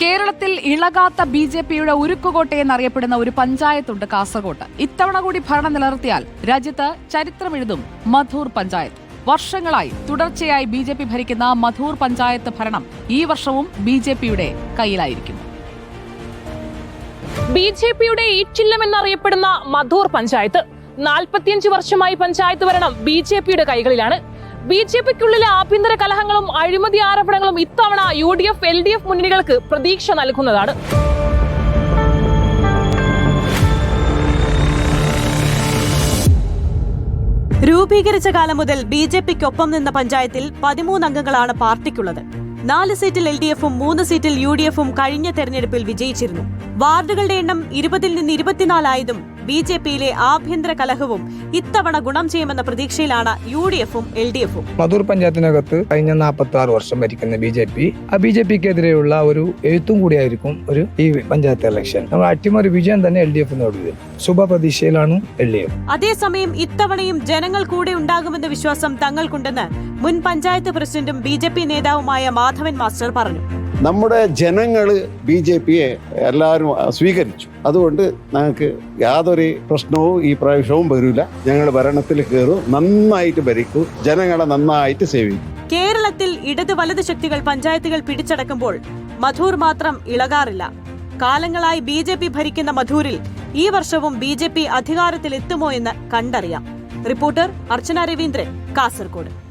കേരളത്തിൽ ഇളകാത്ത B J പിയുടെ ഉരുക്കുകോട്ട എന്നറിയപ്പെടുന്ന ഒരു പഞ്ചായത്തുണ്ട് കാസർകോട്ട്. ഇത്തവണ കൂടി ഭരണം നിലനിർത്തിയാൽ രാജ്യത്ത് ചരിത്രമെഴുതും മധൂർ പഞ്ചായത്ത്. വർഷങ്ങളായി തുടർച്ചയായി ബി ജെ പി ഭരിക്കുന്ന മധൂർ പഞ്ചായത്ത് ഭരണം ഈ വർഷവും ബി ജെ പിയുടെ കയ്യിലായിരിക്കും. ബി ജെ പിയുടെ ഈറ്റില്ലം എന്നറിയപ്പെടുന്ന മധൂർ പഞ്ചായത്ത്. നാൽപ്പത്തിയഞ്ച് വർഷമായി പഞ്ചായത്ത് ഭരണം ബി ജെ പിയുടെ കൈകളിലാണ്. ബി ജെ പിക്കുള്ളിലെ ആഭ്യന്തര കലഹങ്ങളും അഴിമതി ആരോപണങ്ങളും ഇത്തവണ U D F L D F മുന്നണികൾക്ക് പ്രതീക്ഷ നൽകുന്നതാണ്. രൂപീകരിച്ച കാലം മുതൽ ബി ജെ പിക്കൊപ്പം നിന്ന പഞ്ചായത്തിൽ പതിമൂന്ന് അംഗങ്ങളാണ് പാർട്ടിക്കുള്ളത്. നാല് സീറ്റിൽ എൽ ഡി എഫും മൂന്ന് സീറ്റിൽ യു ഡി എഫും കഴിഞ്ഞ തെരഞ്ഞെടുപ്പിൽ വിജയിച്ചിരുന്നു. വാർഡുകളുടെ എണ്ണം ഇരുപതിൽ നിന്ന് ഇരുപത്തിനാലായതും ബി ജെ പിയിലെ ആഭ്യന്തര കലഹവും ഇത്തവണ ഗുണം ചെയ്യുമെന്ന പ്രതീക്ഷയിലാണ് യു ഡി എഫും എൽ ഡി എഫും. മധൂർ പഞ്ചായത്തിനകത്ത് കഴിഞ്ഞ നാൽപ്പത്തി ആറ് വർഷം ഭരിക്കുന്ന ബി ജെ പി ആ ബി ജെ പിക്കെതിരെയുള്ള ഒരു എഴുത്തും കൂടിയായിരിക്കും ഒരു ഈ പഞ്ചായത്ത് ഇലക്ഷൻ. നമ്മൾ അട്ടിമറി വിജയം തന്നെ എൽ ഡി എഫ് നേടുകയും ശുഭപ്രതീക്ഷയിലാണ് എൽ ഡി എഫ്. അതേസമയം ഇത്തവണയും ജനങ്ങൾ കൂടെ ഉണ്ടാകുമെന്ന വിശ്വാസം തങ്ങൾക്കുണ്ടെന്ന് മുൻ പഞ്ചായത്ത് പ്രസിഡന്റും ബി ജെ പി നേതാവുമായ മാധവൻ മാസ്റ്റർ പറഞ്ഞു. നമ്മുടെ ജനങ്ങൾ ബി ജെ പിയെ എല്ലാവരും സ്വീകരിച്ചു. അതുകൊണ്ട് ഞങ്ങൾക്ക് യാതൊരു പ്രശ്നവും ഈ പ്രാവശ്യവും വരില്ല ഞങ്ങൾ ഭരണത്തിൽ കയറും നന്നായിട്ട് ഭരിക്കും ജനങ്ങളെ നന്നായിട്ട് സേവിക്കും. കേരളത്തിൽ ഇടത് വലത് ശക്തികൾ പഞ്ചായത്തുകൾ പിടിച്ചടക്കുമ്പോൾ മധൂർ മാത്രം ഇളകാറില്ല. കാലങ്ങളായി ബി ജെ പി ഭരിക്കുന്ന മധൂരിൽ ഈ വർഷവും ബി ജെ പി അധികാരത്തിലെത്തുമോ എന്ന് കണ്ടറിയാം. റിപ്പോർട്ടർ അർച്ചന രവീന്ദ്രൻ കാസർഗോഡ്